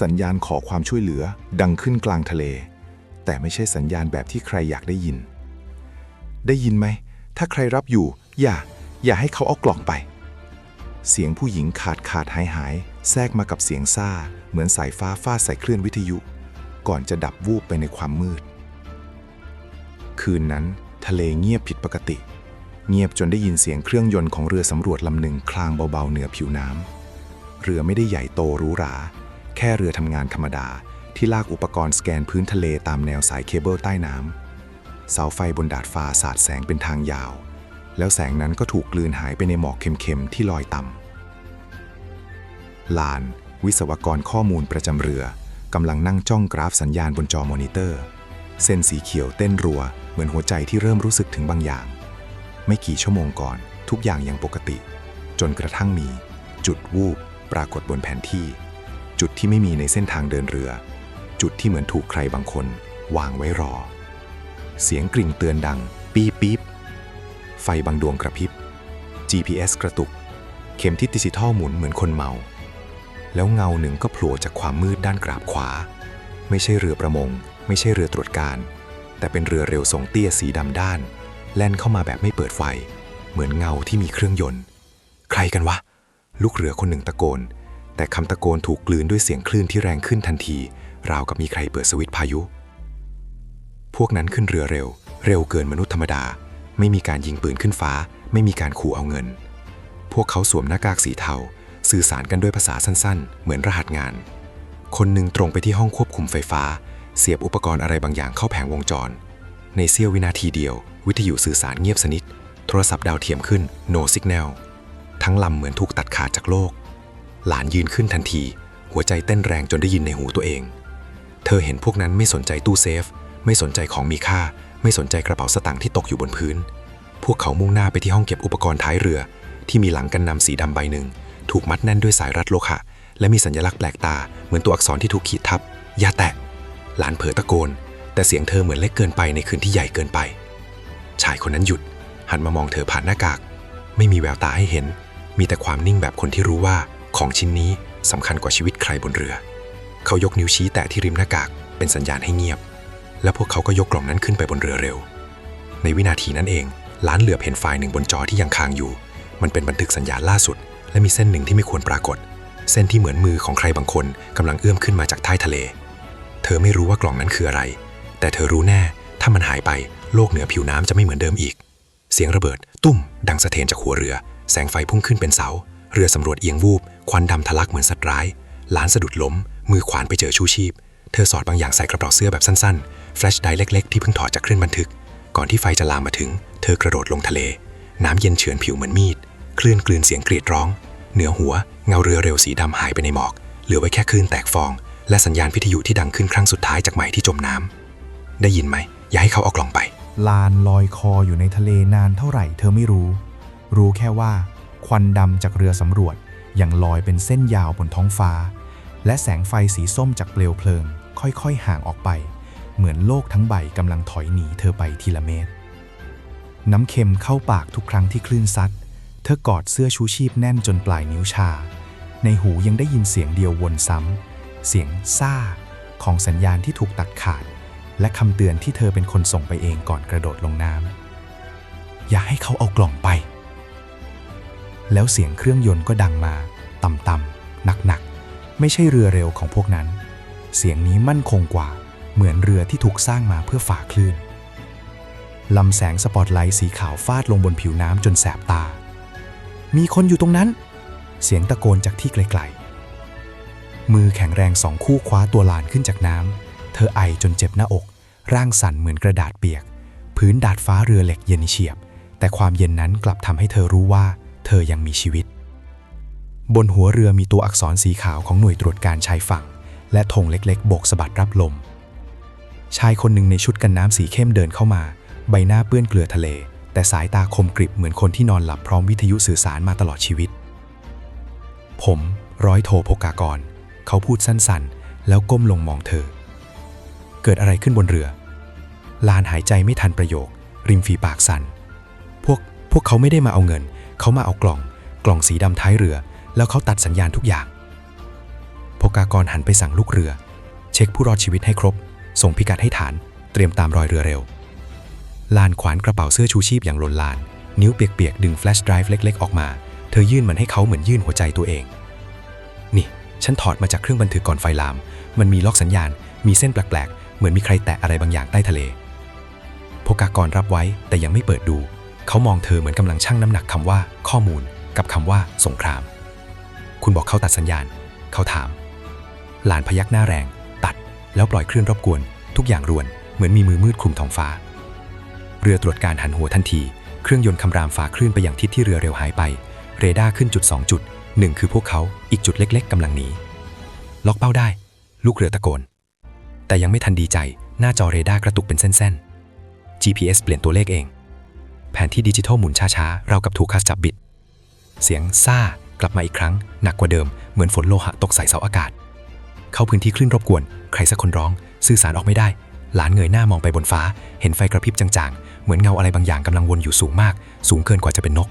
สัญญาณขอความช่วยเหลือดังขึ้นกลางทะเล แต่ไม่ใช่สัญญาณแบบที่ใครอยากได้ยิน ได้ยินไหม ถ้าใครรับอยู่ อย่า อย่าให้เขาเอากล่องไป เสียงผู้หญิงขาดขาดหายหาย แทรกมากับเสียงซ่า เหมือนสายฟ้าฟาดใส่คลื่นวิทยุ ก่อนจะดับวูบไปในความมืด คืนนั้น ทะเลเงียบผิดปกติ เงียบจนได้ยินเสียงเครื่องยนต์ของเรือสำรวจลำหนึ่งคลางเบาๆเหนือผิวน้ำเรือไม่ได้ใหญ่โตหรูหรา แค่เรือทำงานธรรมดา ที่ลากอุปกรณ์สแกนพื้นทะเลตามแนวสายเคเบิลใต้น้ำเสาไฟบนดาดฟ้าสาดแสงเป็นทางยาว แล้วแสงนั้นก็ถูกกลืนหายไปในหมอกเค็มๆที่ลอยต่ำลาน วิศวกรข้อมูลประจำเรือกำลังนั่งจ้องกราฟสัญญาณบนจอมอนิเตอร์ เส้นสีเขียวเต้นรัว เหมือนหัวใจที่เริ่มรู้สึกถึงบางอย่าง ไม่กี่ชั่วโมงก่อน ทุกอย่างยังปกติ จนกระทั่งมี จุดวูบปรากฏบนแผนที่ จุดที่ไม่มีในเส้นทางเดินเรือ จุดที่เหมือนถูกใครบางคน วางไว้รอ เสียงกริ่งเตือนดัง ปี๊บปี๊บไฟบางดวงกระพริบ GPS กระตุก เข็มทิศดิจิทัลหมุนเหมือนคนเมา แล้วเงาหนึ่งก็โผล่จากความมืดด้านกราบขวา ไม่ใช่เรือประมง ไม่ใช่เรือตรวจการ แต่เป็นเรือเร็วทรงเตี้ยสีดำด้าน แล่นเข้ามาแบบไม่เปิดไฟ เหมือนเงาที่มีเครื่องยนต์ ใครกันวะ ลูกเรือคนหนึ่งตะโกน แต่คำตะโกนถูกกลืนด้วยเสียงคลื่นที่แรงขึ้นทันที ราวกับมีใครเปิดสวิตช์พายุ พวกนั้นขึ้นเรือเร็ว เร็วเกินมนุษย์ธรรมดา ไม่มีการยิงปืนขึ้นฟ้า ไม่มีการขู่เอาเงิน พวกเขาสวมหน้ากากสีเทา สื่อสารกันด้วยภาษาสั้นๆ เหมือนรหัสงาน คนหนึ่งตรงไปที่ห้องควบคุมไฟฟ้า เสียบอุปกรณ์อะไรบางอย่างเข้าแผงวงจร ในเสี้ยววินาทีเดียว วิทยุสื่อสารเงียบสนิท โทรศัพท์ดาวเทียมขึ้น no signal ทั้งลำเหมือนถูกตัดขาดจากโลก หลานยืนขึ้นทันที หัวใจเต้นแรงจนได้ยินในหูตัวเอง เธอเห็นพวกนั้นไม่สนใจตู้เซฟ ไม่สนใจของมีค่า ไม่สนใจกระเป๋าสตางค์ที่ตกอยู่บนพื้น พวกเขามุ่งหน้าไปที่ห้องเก็บอุปกรณ์ท้ายเรือ ที่มีหลังกันนำสีดำใบหนึ่ง ถูกมัดแน่นด้วยสายรัดโลหะและมีสัญลักษณ์แปลกตาเหมือนตัวอักษรที่ถูกขีดทับ อย่าแตะ หลานเผอตะโกน แต่เสียงเธอเหมือนเล็กเกินไปในคืนที่ใหญ่เกินไป ชายคนนั้นหยุด หันมามองเธอผ่านหน้ากาก ไม่มีแววตาให้เห็น มีแต่ความนิ่งแบบคนที่รู้ว่า ของชิ้นนี้สำคัญกว่าชีวิตใครบนเรือ เขายกนิ้วชี้แตะที่ริมหน้ากากเป็นสัญญาณให้เงียบ และพวกเขาก็ยกกล่องนั้นขึ้นไปบนเรือเร็ว ในวินาทีนั้นเอง ล้านเหลือบเห็นไฟล์หนึ่งบนจอที่ยังค้างอยู่ มันเป็นบันทึกสัญญาณล่าสุด และมีเส้นหนึ่งที่ไม่ควรปรากฏ เส้นที่เหมือนมือของใครบางคนกำลังเอื้อมขึ้นมาจากใต้ทะเล เธอไม่รู้ว่ากล่องนั้นคืออะไร แต่เธอรู้แน่ ถ้ามันหายไปโลกเหนือผิวน้ำจะไม่เหมือนเดิมอีก เสียงระเบิด ตุ้ม ดังสะเทือนจากหัวเรือ แสงไฟพุ่งขึ้นเป็นเสา เรือสำรวจเอียงวูบ ควันดำทะลักเหมือนสัตว์ร้าย หลานสะดุดล้ม มือขวานไปเจอชูชีพ เธอสอดบางอย่างใส่กระเป๋าเสื้อแบบสั้นๆ แฟลชไดร์เล็กๆ ที่เพิ่งถอดจากเครื่องบันทึก ก่อนที่ไฟจะลามมาถึง เธอกระโดดลงทะเล น้ำเย็นเฉือนผิวเหมือนมีด คลื่นกลืนเสียงกรีดร้อง เหนือหัว เงาเรือเร็วสีดำหายไปในหมอก เหลือไว้แค่คลื่นแตกฟอง และสัญญาณวิทยุที่ดังขึ้นครั้งสุดท้ายจากไหมที่จมน้ำได้ยินไหม อย่าให้เขาเอากล่องไป ลานลอยคออยู่ในทะเลนานเท่าไหร่ เธอไม่รู้ รู้แค่ว่า ควันดำจากเรือสำรวจยังลอยเป็นเส้นยาวบนท้องฟ้า และแสงไฟสีส้มจากเปลวเพลิง ค่อยๆ ห่างออกไป เหมือนโลกทั้งใบกำลังถอยหนีเธอไปทีละเมตร น้ำเค็มเข้าปากทุกครั้งที่คลื่นซัด เธอกอดเสื้อชูชีพแน่นจนปลายนิ้วชา ในหูยังได้ยินเสียงเดียววนซ้ำ เสียงซ่า ของสัญญาณที่ถูกตัดขาด และคำเตือนที่เธอเป็นคนส่งไปเองก่อนกระโดดลงน้ำอย่าให้เขาเอากล่องไป แล้วเสียงเครื่องยนต์ก็ดังมาต่ำๆหนักๆ ไม่ใช่เรือเร็วของพวกนั้น เสียงนี้มั่นคงกว่า เหมือนเรือที่ถูกสร้างมาเพื่อฝ่าคลื่นลำแสงสปอตไลท์สีขาวฟาดลงบนผิวน้ำจนแสบตา มีคนอยู่ตรงนั้น เสียงตะโกนจากที่ไกลๆ มือแข็งแรงสองคู่คว้าตัวหลานขึ้นจากน้ำ เธอไอจนเจ็บหน้าอก ร่างสั่นเหมือนกระดาษเปียก พื้นดาดฟ้าเรือเหล็กเย็นเฉียบ แต่ความเย็นนั้นกลับทำให้เธอรู้ว่า เธอยังมีชีวิต บนหัวเรือมีตัวอักษรสีขาวของหน่วยตรวจการชายฝั่ง และธงเล็กๆ โบกสะบัดรับลม ชายคนหนึ่งในชุดกันน้ำสีเข้มเดินเข้ามา ใบหน้าเปื้อนเกลือทะเล แต่สายตาคมกริบเหมือนคนที่นอนหลับพร้อมวิทยุสื่อสารมาตลอดชีวิต ผม ร้อยโทโพกากร เขาพูดสั้นๆ แล้วก้มลงมองเธอ เกิดอะไรขึ้นบนเรือ ลานหายใจไม่ทันประโยค ริมฝีปากสั่นพวกพวกเขาไม่ได้มาเอาเงิน เขามาเอากล่อง กล่องสีดำท้ายเรือ แล้วเขาตัดสัญญาณทุกอย่างพกากรหันไปสั่งลูกเรือ เช็คผู้รอดชีวิตให้ครบ ส่งพิกัดให้ฐาน เตรียมตามรอยเรือเร็ว ลานขวานกระเป๋าเสื้อชูชีพอย่างลนลาน นิ้วเปียกๆ ดึงแฟลชไดรฟ์เล็ก ๆ ออกมา เธอยื่นมันให้เขาเหมือนยื่นหัวใจตัวเอง นี่ ฉันถอดมาจากเครื่องบันทึกก่อนไฟลาม มันมีล็อกสัญญาณ มีเส้นแปลกๆ เหมือนมีใครแตะอะไรบางอย่างใต้ทะเลพกากรรับไว้แต่ยังไม่เปิดดู เขามองเธอเหมือนกำลังชั่งน้ำหนักคำว่าข้อมูลกับคำว่าสงคราม คุณบอกเขาตัดสัญญาณ เขาถาม หลานพยักหน้าแรง ตัด แล้วปล่อยเคลื่อนรบกวน ทุกอย่างรวน เหมือนมีมือมืดคลุมท้องฟ้า เรือตรวจการหันหัวทันที เครื่องยนต์คำรามฝ่าคลื่นไปอย่างทิศที่เรือเร็วหายไป เรดาร์ขึ้นจุด 2 จุดหนึ่งคือพวกเขา อีกจุดเล็ก ๆกำลังหนี ล็อกเป้าได้ ลูกเรือตะโกน แต่ยังไม่ทันดีใจ หน้าจอเรดาร์กระตุกเป็นเส้นๆ GPS เปลี่ยนตัวเลขเอง แผนที่ดิจิทัลหมุนช้าๆ เรากับถูกคัสจับบิด เสียงซ่ากลับมาอีกครั้ง หนักกว่าเดิมเหมือนฝนโลหะตกใส่เสาอากาศ เข้าพื้นที่คลื่นรบกวน ใครสักคนร้อง สื่อสารออกไม่ได้ หลานเงยหน้ามองไปบนฟ้า เห็นไฟกระพริบจางๆ เหมือนเงาอะไรบางอย่างกำลังวนอยู่สูงมาก สูงเกินกว่าจะเป็นนก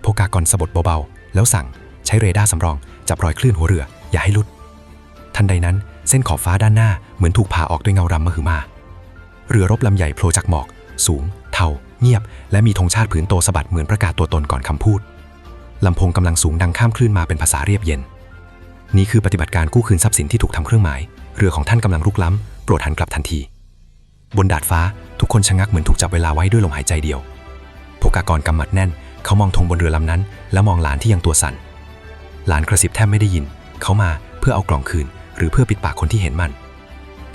โพกากรสะบดเบาๆ แล้วสั่งใช้เรดาร์สำรอง จับรอยคลื่นหัวเรือ อย่าให้ลุด ทันใดนั้น เส้นขอบฟ้าด้านหน้าเหมือนถูกผ่าออกด้วยเงารำมหึมา เรือรบลำใหญ่โผล่จากหมอก สูง เทา เงียบ และมีธงชาติผืนโตสะบัดเหมือนประกาศตัวตนก่อนคำพูดลำโพงกำลังสูงดังข้ามคลื่นมาเป็นภาษาเรียบเย็น นี่คือปฏิบัติการกู้คืนทรัพย์สินที่ถูกทำเครื่องหมาย เรือของท่านกำลังรุกล้ำ โปรดหันกลับทันที บนดาดฟ้าทุกคนชะงักเหมือนถูกจับเวลาไว้ด้วยลมหายใจเดียวพกากรกำมัดแน่น เขามองธงบนเรือลำนั้น แล้วมองหลานที่ยังตัวสั่น หลานกระซิบแทบไม่ได้ยิน เขามาเพื่อเอากล่องคืน หรือเพื่อปิดปากคนที่เห็นมัน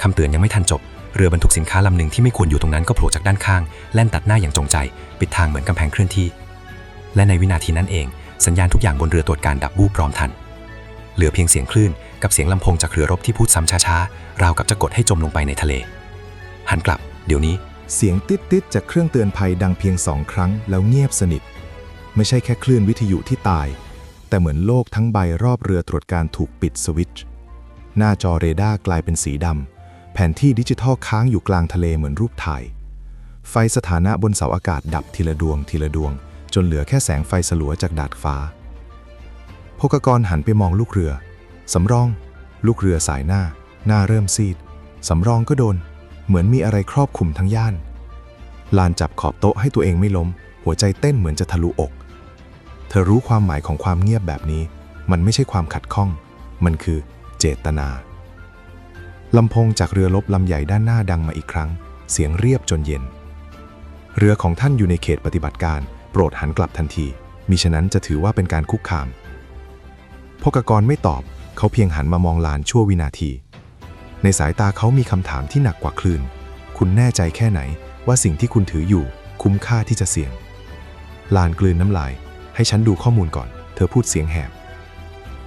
คำเตือนยังไม่ทันจบ เรือบรรทุกสินค้าลำหนึ่งที่ไม่ควรอยู่ตรงนั้นก็โผล่จากด้านข้าง แล่นตัดหน้าอย่างจงใจ ปิดทางเหมือนกำแพงเคลื่อนที่ และในวินาทีนั้นเอง สัญญาณทุกอย่างบนเรือตรวจการดับวูบพร้อมทัน เหลือเพียงเสียงคลื่นกับเสียงลำโพงจากเรือรบที่พูดซ้ำช้าๆ ราวกับจะกดให้จมลงไปในทะเล หันกลับ เดี๋ยวนี้ เสียงติดติดจากเครื่องเตือนภัยดังเพียงสองครั้งแล้วเงียบสนิท ไม่ใช่แค่คลื่นวิทยุที่ตาย แต่เหมือนโลกทั้งใบรอบเรือตรวจการถูกปิดสวิตช์หน้าจอเรดาร์กลายเป็นสีดำ แผนที่ดิจิทัลค้างอยู่กลางทะเลเหมือนรูปถ่าย ไฟสถานะบนเสาอากาศดับทีละดวงทีละดวง จนเหลือแค่แสงไฟสลัวจากดาดฟ้าพกกรหันไปมองลูกเรือ สำรอง ลูกเรือสายหน้า หน้าเริ่มซีด สำรองก็โดน เหมือนมีอะไรครอบคลุมทั้งย่าน ลานจับขอบโต๊ะให้ตัวเองไม่ล้ม หัวใจเต้นเหมือนจะทะลุอก เธอรู้ความหมายของความเงียบแบบนี้ มันไม่ใช่ความขัดข้อง มันคือเจตนา ลำโพงจากเรือลบลำใหญ่ด้านหน้าดังมาอีกครั้ง เสียงเรียบจนเย็น เรือของท่านอยู่ในเขตปฏิบัติการ โปรดหันกลับทันที มิฉะนั้นจะถือว่าเป็นการคุกคามพกกรไม่ตอบ เขาเพียงหันมามองลานชั่ววินาที ในสายตาเขามีคำถามที่หนักกว่าคลื่น คุณแน่ใจแค่ไหนว่าสิ่งที่คุณถืออยู่คุ้มค่าที่จะเสี่ยง ลานกลืนน้ำลาย ให้ฉันดูข้อมูลก่อน เธอพูดเสียงแหบ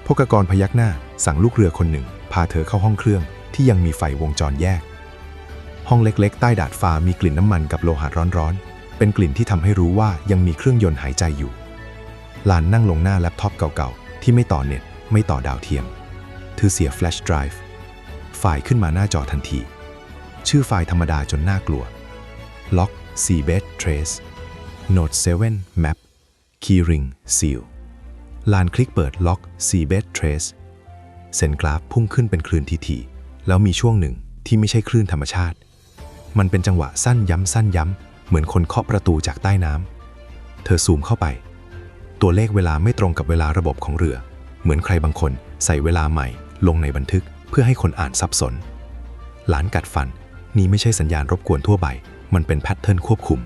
พกกรพยักหน้าสั่งลูกเรือคนหนึ่ง พาเธอเข้าห้องเครื่อง ที่ยังมีไฟวงจรแยก ห้องเล็กๆ ใต้ดาดฟ้ามีกลิ่นน้ำมันกับโลหะร้อนๆ เป็นกลิ่นที่ทำให้รู้ว่ายังมีเครื่องยนต์หายใจอยู่ลานนั่งลงหน้าแล็ปท็อปเก่าๆ ที่ไม่ต่อเน็ต ไม่ต่อดาวเทียมเธอเสียแฟลชไดรฟ์ไฟล์ขึ้นมาหน้าจอทันที ชื่อไฟล์ธรรมดาจนน่ากลัว Lock Seabed Trace Note 7 Map Keyring Seal ลานคลิกเปิด Lock Seabed Trace เซนกราฟพุ่งขึ้นเป็นคลื่นทีๆ แล้วมีช่วงหนึ่งที่ไม่ใช่คลื่นธรรมชาติ มันเป็นจังหวะสั้นย้ำสั้นย้ำ เหมือนคนเคาะประตูจากใต้น้ำ เธอซูมเข้าไป ตัวเลขเวลาไม่ตรงกับเวลาระบบของเรือ เหมือนใครบางคนใส่เวลาใหม่ ลงในบันทึกเพื่อให้คนอ่านสับสน หลานกัดฟัน นี่ไม่ใช่สัญญาณรบกวนทั่วไป มันเป็นแพทเทิร์นควบคุม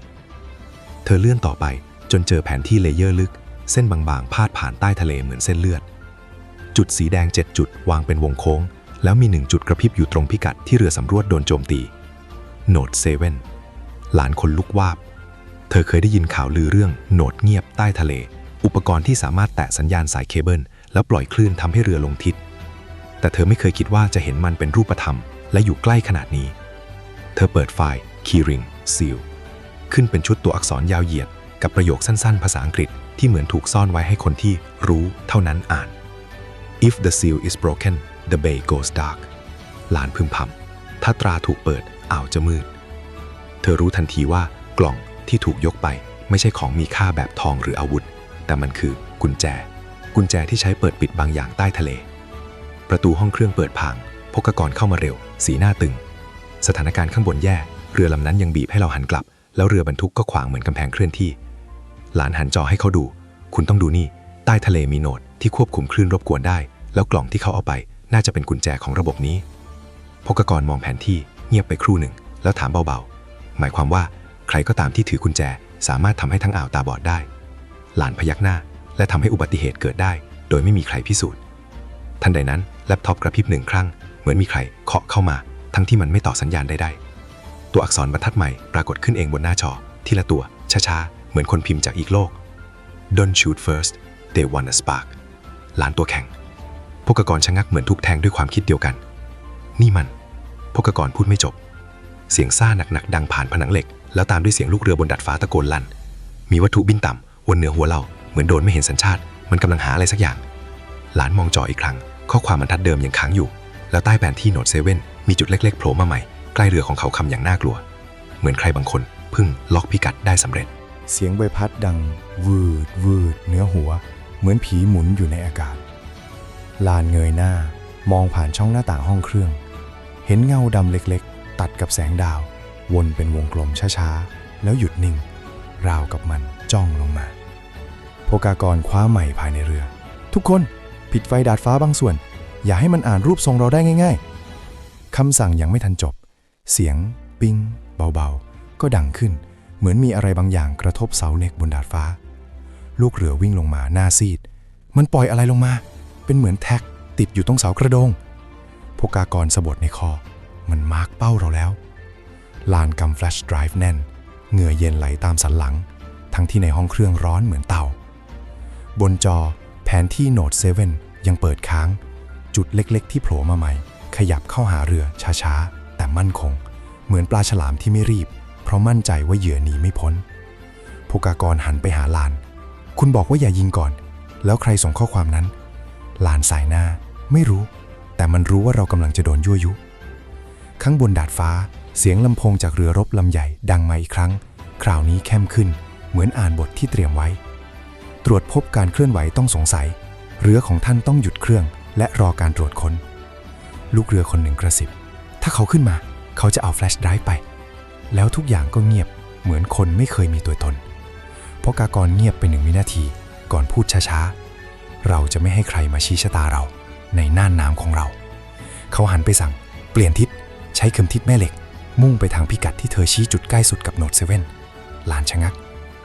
เธอเลื่อนต่อไปจนเจอแผนที่เลเยอร์ลึก เส้นบางๆ พาดผ่านใต้ทะเลเหมือนเส้นเลือด จุดสีแดง 7 จุดวางเป็นวงโค้ง แล้วมีหนึ่งจุดกระพริบอยู่ตรงพิกัดที่เรือสำรวจโดนโจมตี โนดเซเว่นหลานคนลุกวาบ เธอเคยได้ยินข่าวลือเรื่องโนดเงียบใต้ทะเล อุปกรณ์ที่สามารถแตะสัญญาณสายเคเบิล แล้วปล่อยคลื่นทำให้เรือลงทิศ แต่เธอไม่เคยคิดว่าจะเห็นมันเป็นรูปธรรม และอยู่ใกล้ขนาดนี้ เธอเปิดไฟล์ Keyring Seal ขึ้นเป็นชุดตัวอักษรยาวเหยียด กับประโยคสั้นๆ ภาษาอังกฤษที่เหมือนถูกซ่อนไว้ให้คนที่รู้เท่านั้นอ่าน If the seal is broken the bay goes dark หลานพึมพำถ้าตราถูกเปิดอ่าวจะมืด เธอรู้ทันทีว่ากล่องที่ถูกยกไปไม่ใช่ของมีค่าแบบทองหรืออาวุธ แต่มันคือกุญแจ กุญแจที่ใช้เปิดปิดบางอย่างใต้ทะเล ประตูห้องเครื่องเปิดพางพกกรเข้ามาเร็ว สีหน้าตึง สถานการณ์ข้างบนแย่ เรือลำนั้นยังบีบให้เราหันกลับ แล้วเรือบรรทุกก็ขวางเหมือนกำแพงเคลื่อนที่ หลานหันจอให้เขาดู คุณต้องดูนี่ ใต้ทะเลมีโหนดที่ควบคุมคลื่นรบกวนได้ แล้วกล่องที่เขาเอาไป น่าจะเป็นกุญแจของระบบนี้พกกรมองแผนที่เงียบไปครู่หนึ่ง แล้วถามเบาๆ หมายความว่าใครก็ตามที่ถือกุญแจสามารถทำให้ทั้งอ่าวตาบอดได้ หลานพยักหน้าและทำให้อุบัติเหตุเกิดได้ โดยไม่มีใครพิสูจน์ ทันใดนั้นแล็ปท็อปกระพริบหนึ่งครั้ง เหมือนมีใครเคาะเข้ามา ทั้งที่มันไม่ต่อสัญญาณใดๆตัวอักษรบรรทัดใหม่ปรากฏขึ้นเองบนหน้าจอทีละตัวช้าๆเหมือนคนพิมพ์จากอีกโลก Don't shoot first they want a spark หลานตัวแข็ง พกกรชะงักเหมือนถูกแทงด้วยความคิดเดียวกัน นี่มันพกกรพูดไม่จบ เสียงซ่าหนักๆดังผ่านผนังเหล็ก แล้วตามด้วยเสียงลูกเรือบนดาดฟ้าตะโกนลั่น มีวัตถุบินต่ำวนเหนือหัวเราเหมือนโดนไม่เห็นสัญชาติ มันกำลังหาอะไรสักอย่าง หลานมองจออีกครั้ง ข้อความบรรทัดเดิมยังค้างอยู่ แล้วใต้แผนที่โนดเซเว่นมีจุดเล็กๆโผล่มาใหม่ใกล้เรือของเขาคำอย่างน่ากลัว เหมือนใครบางคนเพึ่งล็อกพิกัดได้สำเร็จ เสียงใบพัดดังวืดวืดเหนือหัว เหมือนผีหมุนอยู่ในอากาศ ลานเงยหน้ามองผ่านช่องหน้าต่างห้องเครื่อง เห็นเงาดำเล็กๆ ตัดกับแสงดาว วนเป็นวงกลมช้าๆ แล้วหยุดนิ่ง ราวกับมันจ้องลงมาโพกากรคว้าใหม่ภายในเรือ ทุกคนปิดไฟดาดฟ้าบางส่วน อย่าให้มันอ่านรูปทรงเราได้ง่ายๆคำสั่งยังไม่ทันจบ เสียง ปิ้ง เบาๆ ก็ดังขึ้น เหมือนมีอะไรบางอย่างกระทบเสาเหล็กบนดาดฟ้า ลูกเรือวิ่งลงมาหน้าซีด มันปล่อยอะไรลงมา เป็นเหมือนแท็กติดอยู่ตรงเสากระโดงพกากรสะบดในคอ มันมาร์กเป้าเราแล้ว ลานกำแฟลชไดรฟ์แน่น เหงื่อเย็นไหลตามสันหลัง ทั้งที่ในห้องเครื่องร้อนเหมือนเตา บนจอแผนที่โนดเซเว่นยังเปิดค้าง จุดเล็กๆ ที่โผล่มาใหม่ ขยับเข้าหาเรือช้าๆ แต่มั่นคง เหมือนปลาฉลามที่ไม่รีบ เพราะมั่นใจว่าเหยื่อหนีไม่พ้นพกากรหันไปหาลาน คุณบอกว่าอย่ายิงก่อน แล้วใครส่งข้อความนั้น ลานสายหน้า ไม่รู้ แต่มันรู้ว่าเรากำลังจะโดนยั่วยุ ข้างบนดาดฟ้าเสียงลำโพงจากเรือรบลำใหญ่ดังมาอีกครั้ง คราวนี้เข้มขึ้น เหมือนอ่านบทที่เตรียมไว้ ตรวจพบการเคลื่อนไหวต้องสงสัย เรือของท่านต้องหยุดเครื่อง และรอการตรวจค้น ลูกเรือคนหนึ่งกระซิบ ถ้าเขาขึ้นมา เขาจะเอาแฟลชไดรฟ์ไป แล้วทุกอย่างก็เงียบ เหมือนคนไม่เคยมีตัวตนพกากรเงียบไปหนึ่งวินาที ก่อนพูดช้าๆ เราจะไม่ให้ใครมาชี้ชะตาเรา ในน่านน้ำของเรา เขาหันไปสั่ง เปลี่ยนทิศ ใช้เข็มทิศแม่เหล็ก มุ่งไปทางพิกัดที่เธอชี้จุดใกล้สุดกับโนดเซเว่นลานชะงัก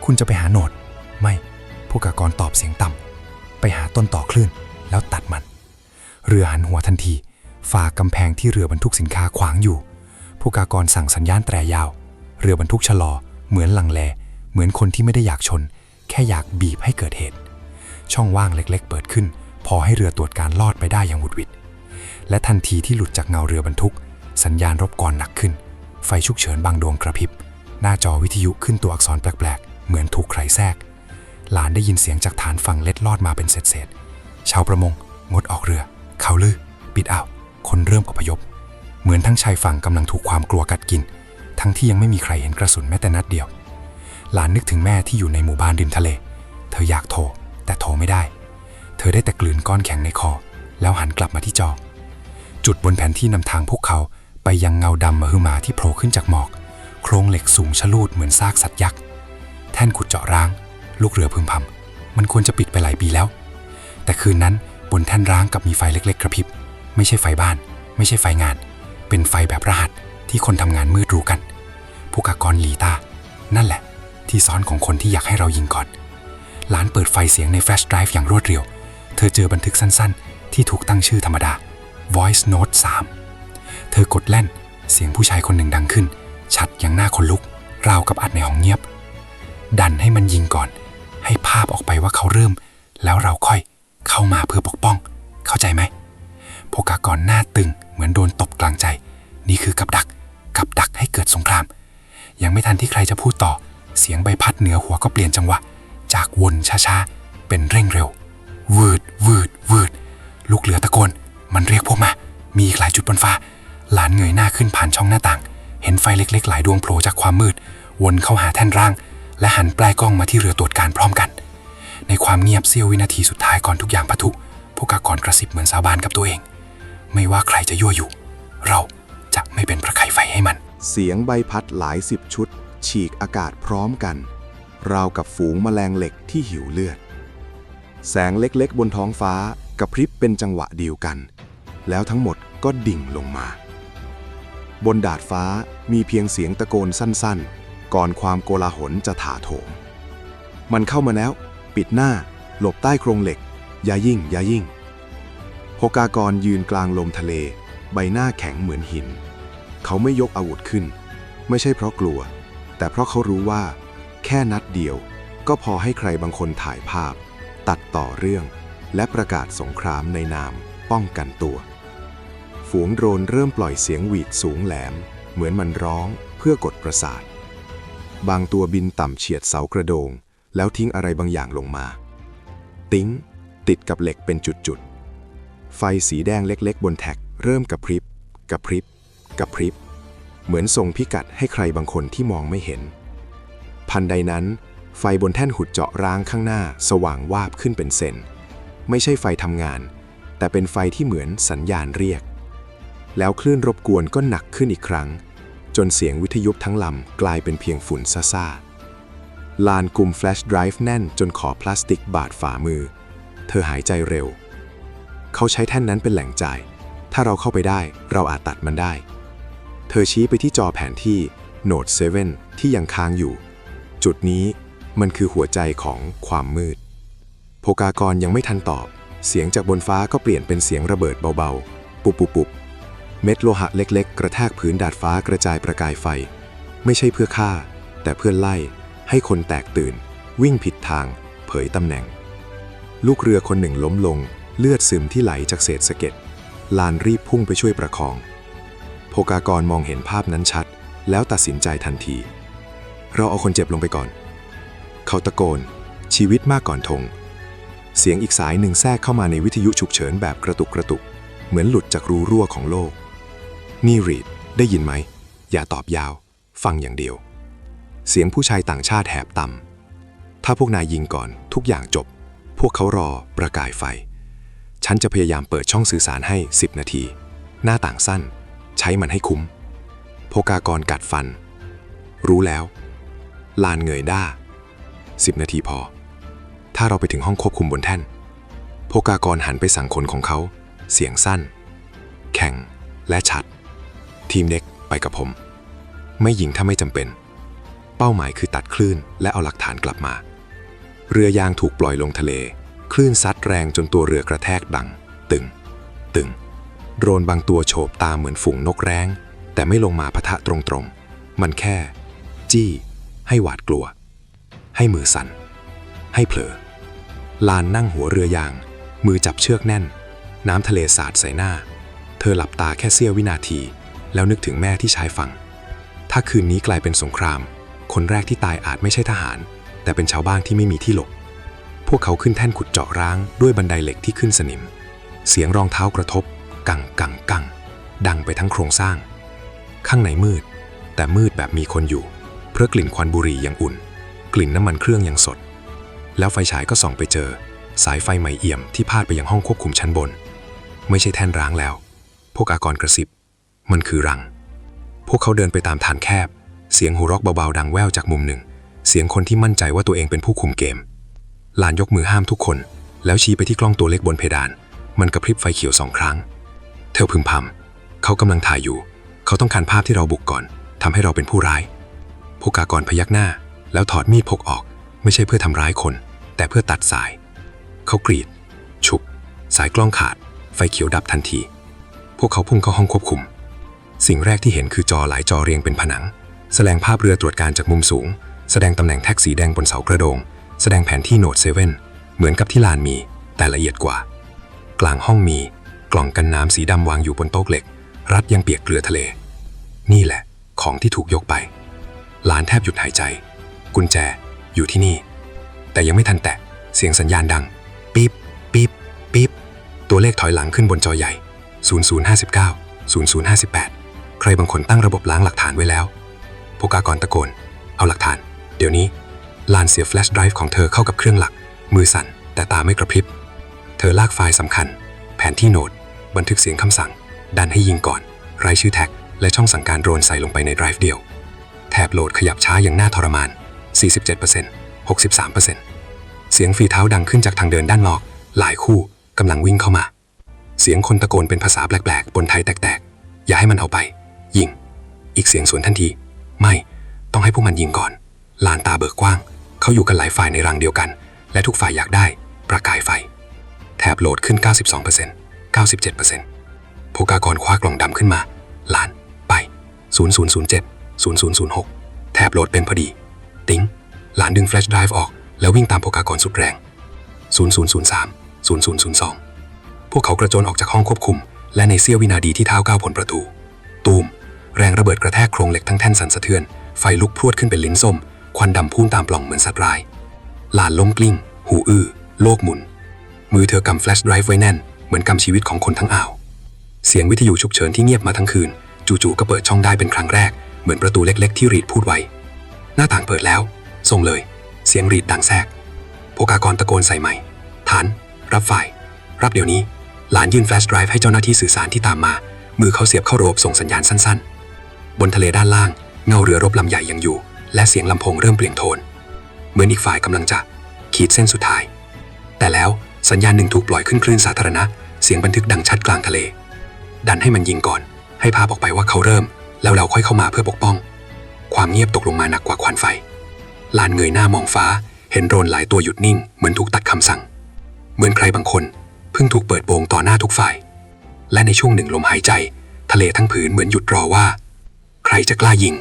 คุณจะไปหาโนด ไม่พวกกากรตอบเสียงต่ำ ไปหาต้นต่อคลื่น แล้วตัดมัน เรือหันหัวทันที ฝ่ากำแพงที่เรือบรรทุกสินค้าขวางอยู่ ผู้กากรสั่งสัญญาณแตรยาว เรือบรรทุกชะลอ เหมือนลังแล เหมือนคนที่ไม่ได้อยากชน แค่อยากบีบให้เกิดเหตุ ช่องว่างเล็กๆ เปิดขึ้น พอให้เรือตรวจการลอดไปได้อย่างหวุดหวิด และทันทีที่หลุดจากเงาเรือบรรทุก สัญญาณรบกวนหนักขึ้น ไฟฉุกเฉินบางดวงกระพริบ หน้าจอวิทยุขึ้นตัวอักษรแปลกๆ เหมือนถูกใครแทรก หลานได้ยินเสียงจากฐานฝั่งเล็ดลอดมาเป็นเศษๆชาวประมง งดออกเรือ เขาลือ ปิดอ่าว คนเริ่มอพยพ เหมือนทั้งชายฝั่งกำลังถูกความกลัวกัดกิน ทั้งที่ยังไม่มีใครเห็นกระสุนแม้แต่นัดเดียว หลานนึกถึงแม่ที่อยู่ในหมู่บ้านริมทะเล เธออยากโทร แต่โทรไม่ได้ เธอได้แต่กลืนก้อนแข็งในคอ แล้วหันกลับมาที่จอ จุดบนแผนที่นำทางพวกเขาไปยังเงาดำมหึมาที่โผล่ขึ้นจากหมอก โครงเหล็กสูงชะลูดเหมือนซากสัตว์ยักษ์ แท่นขุดเจาะร้าง ลูกเรือพึมพำมันควรจะปิดไปหลายปีแล้ว แต่คืนนั้นบนแท่นร้างกับมีไฟเล็กๆกระพริบ ไม่ใช่ไฟบ้าน ไม่ใช่ไฟงาน เป็นไฟแบบรหัสที่คนทำงานมืดรู้กัน ผู้กากรหลีตา นั่นแหละ ที่ซ้อนของคนที่อยากให้เรายิงก่อน หลานเปิดไฟเสียงในแฟลชไดรฟ์อย่างรวดเร็ว เธอเจอบันทึกสั้นๆ ที่ถูกตั้งชื่อธรรมดา Voice Note 3 เธอกดแล่น เสียงผู้ชายคนหนึ่งดังขึ้น ชัดอย่างหน้าคนลุก ราวกับอัดในห้องเงียบ ดันให้มันยิงก่อน ให้ภาพออกไปว่าเขาเริ่ม แล้วเราค่อยเข้ามาเพื่อปกป้อง เข้าใจไหมโพกากรหน้าตึงเหมือนโดนตบกลางใจ นี่คือกับดัก กับดักให้เกิดสงคราม ยังไม่ทันที่ใครจะพูดต่อ เสียงใบพัดเหนือหัวก็เปลี่ยนจังหวะ จากวนช้าๆ เป็นเร่งเร็ว วืดวืดวืด ลูกเรือตะโกน มันเรียกพวกมา มีอีกหลายจุดบนฟ้า หลานเงยหน้าขึ้นผ่านช่องหน้าต่าง เห็นไฟเล็กๆ หลายดวงโผล่จากความมืด วนเข้าหาแท่นร่าง และหันปลายกล้องมาที่เรือตรวจการพร้อมกัน ในความเงียบเสี้ยววินาทีสุดท้ายก่อนทุกอย่างปะทุ พวกกากรกระซิบเหมือนสาบานกับตัวเอง ไม่ว่าใครจะยั่วอยู่ เราจะไม่เป็นประกายไฟให้มัน เสียงใบพัดหลายสิบชุด ฉีกอากาศพร้อมกัน ราวกับฝูงแมลงเหล็กที่หิวเลือด แสงเล็กๆ บนท้องฟ้ากระพริบเป็นจังหวะเดียวกัน แล้วทั้งหมดก็ดิ่งลงมา บนดาดฟ้ามีเพียงเสียงตะโกนสั้นๆ ก่อนความโกลาหลจะถาโถม มันเข้ามาแล้ว ปิดหน้า หลบใต้โครงเหล็ก อย่ายิ่ง อย่ายิ่งโฮกากรยืนกลางลมทะเล ใบหน้าแข็งเหมือนหิน เขาไม่ยกอาวุธขึ้น ไม่ใช่เพราะกลัว แต่เพราะเขารู้ว่า แค่นัดเดียว ก็พอให้ใครบางคนถ่ายภาพ ตัดต่อเรื่อง และประกาศสงครามในนามป้องกันตัว ฝูงโดรนเริ่มปล่อยเสียงหวีดสูงแหลม เหมือนมันร้องเพื่อกดประสาท บางตัวบินต่ำเฉียดเสากระโดง แล้วทิ้งอะไรบางอย่างลงมา ติ้ง ติดกับเหล็กเป็นจุดๆ ไฟสีแดงเล็กๆ บนแท็ก เริ่มกระพริบ กระพริบ กระพริบ เหมือนส่งพิกัดให้ใครบางคนที่มองไม่เห็น พันใดนั้น ไฟบนแท่นขุดเจาะร้างข้างหน้าสว่างวาบขึ้นเป็นเซนไม่ใช่ไฟทำงาน แต่เป็นไฟที่เหมือนสัญญาณเรียก แล้วคลื่นรบกวนก็หนักขึ้นอีกครั้ง จนเสียงวิทยุทั้งลำกลายเป็นเพียงฝุ่นซ่าๆลานกลุ่มแฟลชไดรฟ์แน่นจนขอพลาสติกบาดฝ่ามือ เธอหายใจเร็ว เขาใช้แท่นนั้นเป็นแหล่งจ่าย ถ้าเราเข้าไปได้เราอาจตัดมันได้ เธอชี้ไปที่จอแผนที่ Note 7ที่ยังค้างอยู่ จุดนี้มันคือหัวใจของความมืด โพกากรยังไม่ทันตอบ เสียงจากบนฟ้าก็เปลี่ยนเป็นเสียงระเบิดเบาๆ ปุบปุบปุบเม็ดโลหะเล็กๆ กระแทกพื้นดาดฟ้ากระจายประกายไฟ ไม่ใช่เพื่อฆ่า แต่เพื่อไล่ ให้คนแตกตื่น วิ่งผิดทาง เผยตำแหน่ง ลูกเรือคนหนึ่งล้มลง เลือดซึมที่ไหลจากเศษสะเก็ดลานรีบพุ่งไปช่วยประคอง โพกากรมองเห็นภาพนั้นชัด แล้วตัดสินใจทันที เราเอาคนเจ็บลงไปก่อน เขาตะโกน ชีวิตมากก่อนธงเสียงอีกสายหนึ่งแทรกเข้ามาในวิทยุฉุกเฉินแบบกระตุกกระตุก เหมือนหลุดจากรูรั่วของโลก นี่รีด ได้ยินไหม อย่าตอบยาว ฟังอย่างเดียว เสียงผู้ชายต่างชาติแหบต่ำ ถ้าพวกนายยิงก่อน ทุกอย่างจบ พวกเขารอประกายไฟ ฉันจะพยายามเปิดช่องสื่อสารให้ 10 นาที หน้าต่างสั้น ใช้มันให้คุ้มโพกากรกัดฟัน รู้แล้ว ลานเงยด้า10 นาทีพอ ถ้าเราไปถึงห้องควบคุมบนแท่นโพกากรหันไปสั่งคนของเขา เสียงสั้น แข็งและชัด ทีมเน็กไปกับผม ไม่ยิงถ้าไม่จำเป็น เป้าหมายคือตัดคลื่นและเอาหลักฐานกลับมา เรือยางถูกปล่อยลงทะเล คลื่นซัดแรงจนตัวเรือกระแทกดัง ตึง ตึง โดรนบางตัวโฉบตาเหมือนฝูงนกแร้ง แต่ไม่ลงมาพะทะตรงๆ มันแค่ จี้ ให้หวาดกลัว ให้มือสั่น ให้เผลอ ลานนั่งหัวเรือยาง มือจับเชือกแน่น น้ำทะเลสาดใส่หน้า เธอหลับตาแค่เสี้ยววินาที แล้วนึกถึงแม่ที่ชายฝั่ง ถ้าคืนนี้กลายเป็นสงคราม คนแรกที่ตายอาจไม่ใช่ทหาร แต่เป็นชาวบ้านที่ไม่มีที่หลบ พวกเขาขึ้นแท่นขุดเจาะร้างด้วยบันไดเหล็กที่ขึ้นสนิม เสียงรองเท้ากระทบ กังกังกังดังไปทั้งโครงสร้าง ข้างในมืด แต่มืดแบบมีคนอยู่ พราะกลิ่นควันบุหรี่ยังอุ่น กลิ่นน้ำมันเครื่องยังสด แล้วไฟฉายก็ส่องไปเจอ สายไฟไหมเอี่ยมที่พาดไปยังห้องควบคุมชั้นบน ไม่ใช่แท่นร้างแล้ว พวกอากรกระซิบ มันคือรัง พวกเขาเดินไปตามทางแคบ เสียงหูร็อกเบาๆดังแว่วจากมุมหนึ่ง เสียงคนที่มั่นใจว่าตัวเองเป็นผู้คุมเกม ลานยกมือห้ามทุกคน แล้วชี้ไปที่กล้องตัวเล็กบนเพดาน มันกระพริบไฟเขียวสองครั้ง เธอพึมพำเขากำลังถ่ายอยู่ เขาต้องการภาพที่เราบุกก่อนทำให้เราเป็นผู้ร้าย พกกากรพยักหน้า แล้วถอดมีดพกออก ไม่ใช่เพื่อทำร้ายคน แต่เพื่อตัดสาย เขากรีด ฉุบ สายกล้องขาด ไฟเขียวดับทันที พวกเขาพุ่งเข้าห้องควบคุม สิ่งแรกที่เห็นคือจอหลายจอเรียงเป็นผนัง แสดงภาพเรือตรวจการจากมุมสูง แสดงตำแหน่งแท็กสีแดงบนเสากระโดง แสดงแผนที่โนดเซเว่นเหมือนกับที่ลานมี แต่ละเอียดกว่า กลางห้องมี กล่องกันน้ำสีดำวางอยู่บนโต๊ะเหล็ก รัดยังเปียกเกลือทะเล นี่แหละ ของที่ถูกยกไป หลานแทบหยุดหายใจ กุญแจอยู่ที่นี่ แต่ยังไม่ทันแตะเสียงสัญญาณดังปี๊บปี๊บปี๊บ ตัวเลขถอยหลังขึ้นบนจอใหญ่ 0059 0058 ใครบางคนตั้งระบบล้างหลักฐานไว้แล้วพกากรตะโกน เอาหลักฐาน เดี๋ยวนี้ ลานเสียแฟลชไดรฟ์ของเธอเข้ากับเครื่องหลัก มือสั่น แต่ตาไม่กระพริบ เธอลากไฟล์สำคัญ แผนที่โน้ตบันทึกเสียงคำสั่ง ดันให้ยิงก่อน รายชื่อแท็ก และช่องสั่งการโดรนใส่ลงไปในไดรฟ์เดียว บโหลดขยับช้าอย่างน่าทรมาน 47% 63%เสียงฝีเท้าดังขึ้นจากทางเดินด้านนอก หลายคู่กำลังวิ่งเข้ามา เสียงคนตะโกนเป็นภาษาแปลกๆ บนไทยแตกๆ อย่าให้มันเอาไป ยิง อีกเสียงสวนทันที ไม่ ต้องให้พวกมันยิงก่อน ลานตาเบิกกว้าง เขาอยู่กันหลายฝ่ายในรังเดียวกัน และทุกฝ่ายอยากได้ ประกายไฟ แถบโหลดขึ้น 92% 97%โพกากรคว้ากล่องดำขึ้นมาลาน ไป 0007 0006แถบโหลดเป็นพอดี ติ้ง หลานดึงแฟลชไดรฟ์ออก แล้ววิ่งตามโพกากรสุดแรง 0003 0002 พวกเขากระโจนออกจากห้องควบคุม และในเสี้ยววินาทีที่เท้าก้าวผลประตู ตูม แรงระเบิดกระแทกโครงเหล็กทั้งแท่นสั่นสะเทือน ไฟลุกพรวดขึ้นเป็นลิ้นส้ม ควันดำพุ่งตามปล่องเหมือนสัตว์ร้าย หลานล้มกลิ้ง หูอื้อ โลกหมุน มือเธอกำแฟลชไดรฟ์ไว้แน่น เหมือนกำชีวิตของคนทั้งอ่าว เสียงวิทยุฉุกเฉินที่เงียบมาทั้งคืน จู่ๆก็เปิดช่องได้เป็นครั้งแรก เหมือนประตูเล็กๆ ที่รีดพูดไว้ หน้าต่างเปิดแล้ว ส่งเลย เสียงรีดดังแทรกโพกากรตะโกนใส่ใหม่ ฐาน รับฝ่ายรับเดี๋ยวนี้ หลานยื่นแฟลชไดรฟ์ให้เจ้าหน้าที่สื่อสารที่ตามมา มือเขาเสียบเข้าโรบบส่งสัญญาณสั้นๆ บนทะเลด้านล่าง เงาเรือรบลำใหญ่ยังอยู่ และเสียงลำโพงเริ่มเปลี่ยนโทน เหมือนอีกฝ่ายกำลังจะ ขีดเส้นสุดท้าย แต่แล้วสัญญาณหนึ่งถูกปล่อยขึ้นคลื่นสาธารณะ เสียงบันทึกดังชัดกลางทะเล ดันให้มันยิงก่อน ให้ภาพออกไปว่าเขาเริ่ม แล้วเราค่อยเข้ามาเพื่อปกป้อง ความเงียบตกลงมาหนักกว่าควันไฟ ลานเงยหน้ามองฟ้า เห็นโดรนหลายตัวหยุดนิ่ง เหมือนถูกตัดคำสั่ง เหมือนใครบางคนเพิ่งถูกเปิดโปงต่อหน้าทุกฝ่าย และในช่วงหนึ่งลมหายใจ ทะเลทั้งผืนเหมือนหยุดรอว่า ใครจะกล้ายิง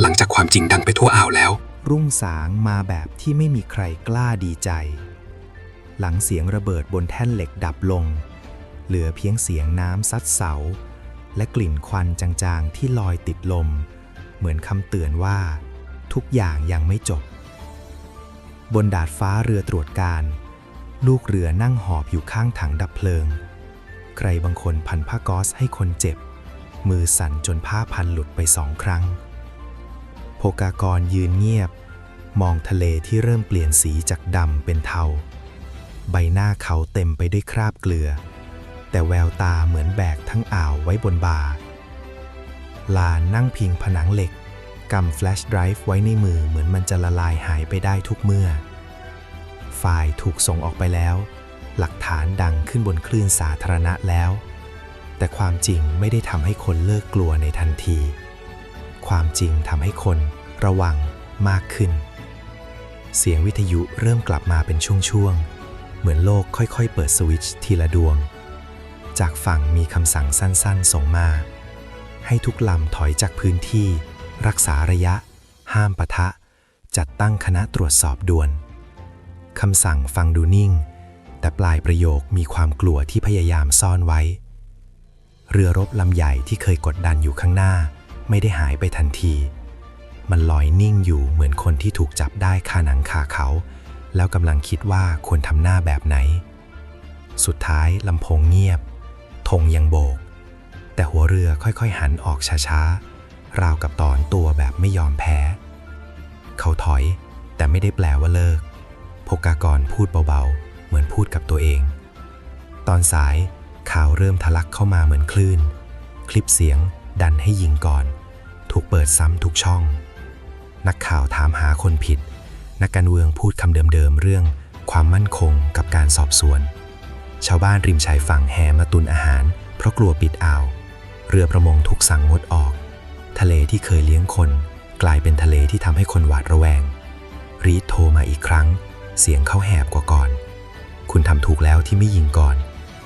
หลังจากความจริงดังไปทั่วอ่าวแล้ว รุ่งสางมาแบบที่ไม่มีใครกล้าดีใจ หลังเสียงระเบิดบนแท่นเหล็กดับลง เหลือเพียงเสียงน้ำซัดเสา และกลิ่นควันจางๆ ที่ลอยติดลม เหมือนคำเตือนว่า ทุกอย่างยังไม่จบ บนดาดฟ้าเรือตรวจการ ลูกเรือนั่งหอบอยู่ข้างถังดับเพลิง ใครบางคนพันผ้าก๊อซให้คนเจ็บ มือสั่นจนผ้าพันหลุดไปสองครั้งโพกากรยืนเงียบ มองทะเลที่เริ่มเปลี่ยนสีจากดำเป็นเทา ใบหน้าเขาเต็มไปด้วยคราบเกลือ แต่แววตาเหมือนแบกทั้งอ่าวไว้บนบ่า ลานั่งพิงผนังเหล็กกำแฟลชไดรฟ์ไว้ในมือเหมือนมันจะละลายหายไปได้ทุกเมื่อฝ่ายถูกส่งออกไปแล้ว หลักฐานดังขึ้นบนคลื่นสาธารณะแล้ว แต่ความจริงไม่ได้ทำให้คนเลิกกลัวในทันที ความจริงทำให้คนระวังมากขึ้น เสียงวิทยุเริ่มกลับมาเป็นช่วงๆ เหมือนโลกค่อยๆ เปิดสวิตช์ทีละดวง จากฝั่งมีคำสั่งสั้นๆ ส่งมา ให้ทุกลำถอยจากพื้นที่ รักษาระยะ ห้ามปะทะ จัดตั้งคณะตรวจสอบด่วนคำสั่งฟังดูนิ่ง แต่ปลายประโยคมีความกลัวที่พยายามซ่อนไว้ เรือรบลำใหญ่ที่เคยกดดันอยู่ข้างหน้า ไม่ได้หายไปทันที มันลอยนิ่งอยู่เหมือนคนที่ถูกจับได้คาหนังคาเขา แล้วกำลังคิดว่าควรทำหน้าแบบไหน สุดท้ายลำโพงเงียบ ธงยังโบก แต่หัวเรือค่อยๆ หันออกช้าๆ ราวกับตอนตัวแบบไม่ยอมแพ้ เขาถอยแต่ไม่ได้แปลว่าเลิกพกากรพูดเบาๆ เหมือนพูดกับตัวเอง ตอนสายข่าวเริ่มทะลักเข้ามาเหมือนคลื่น คลิปเสียงดันให้ยิงก่อน ถูกเปิดซ้ำทุกช่อง นักข่าวถามหาคนผิด นักการเมืองพูดคำเดิมๆเรื่องความมั่นคงกับการสอบสวน ชาวบ้านริมชายฝั่งแห่มาตุนอาหาร เพราะกลัวปิดอ่าว เรือประมงถูกสั่งงดออก ทะเลที่เคยเลี้ยงคน กลายเป็นทะเลที่ทำให้คนหวาดระแวง รีดโทรมาอีกครั้ง เสียงเขาแหบกว่าก่อน คุณทำถูกแล้วที่ไม่ยิงก่อน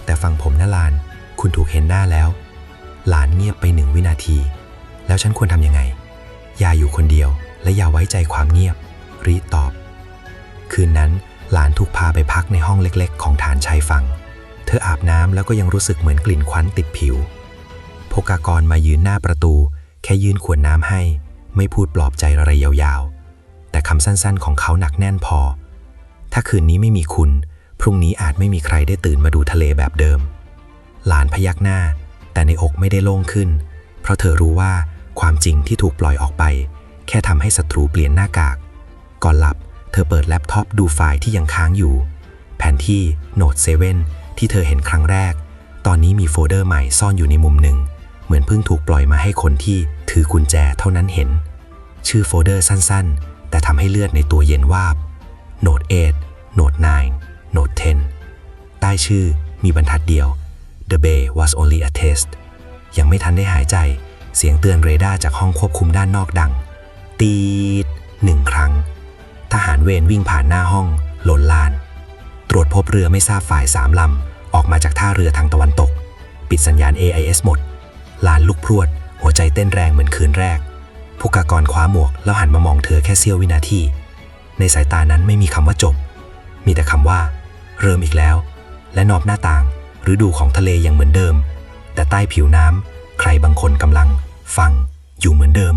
แต่ฟังผมนะลาน คุณถูกเห็นหน้าแล้ว หลานเงียบไปหนึ่งวินาที แล้วฉันควรทำยังไง อย่าอยู่คนเดียวและอย่าไว้ใจความเงียบ รีดตอบ คืนนั้นหลานถูกพาไปพักในห้องเล็กๆ ของฐานชายฝั่ง เธออาบน้ำแล้วก็ยังรู้สึกเหมือนกลิ่นควันติดผิวโพกากรมายืนหน้าประตู แค่ยื่นขวดน้ำให้ ไม่พูดปลอบใจอะไรยาวๆ แต่คำสั้นๆของเขาหนักแน่นพอ ถ้าคืนนี้ไม่มีคุณ พรุ่งนี้อาจไม่มีใครได้ตื่นมาดูทะเลแบบเดิม หลานพยักหน้า แต่ในอกไม่ได้โล่งขึ้น เพราะเธอรู้ว่าความจริงที่ถูกปล่อยออกไป แค่ทำให้ศัตรูเปลี่ยนหน้ากาก ก่อนหลับ เธอเปิดแล็ปท็อปดูไฟล์ที่ยังค้างอยู่ แผนที่โน้ตเซเว่น ที่เธอเห็นครั้งแรก ตอนนี้มีโฟลเดอร์ใหม่ซ่อนอยู่ในมุมหนึ่ง เหมือนเพิ่งถูกปล่อยมาให้คนที่ถือกุญแจเท่านั้นเห็น ชื่อโฟลเดอร์สั้นๆ แต่ทำให้เลือดในตัวเย็นวาบ Note 8 Note 9 Note 10ใต้ชื่อมีบรรทัดเดียว The Bay was only a test ยังไม่ทันได้หายใจ เสียงเตือนเรดาร์จากห้องควบคุมด้านนอกดัง ตีดหนึ่งครั้ง ทหารเวรวิ่งผ่านหน้าห้องหล่นลาน ตรวจพบเรือไม่ทราบฝ่ายสามลำ ออกมาจากท่าเรือทางตะวันตก ปิดสัญญาณ AIS หมด ลานลุกพรวด หัวใจเต้นแรงเหมือนคืนแรก ผู้กากรคว้าหมวกแล้วหันมามองเธอแค่เสี้ยววินาที ในสายตานั้นไม่มีคำว่าจบ มีแต่คำว่า เริ่มอีกแล้ว และนอบหน้าต่างหรือดูของทะเลยังเหมือนเดิม แต่ใต้ผิวน้ำใครบางคนกำลัง ฟังอยู่เหมือนเดิม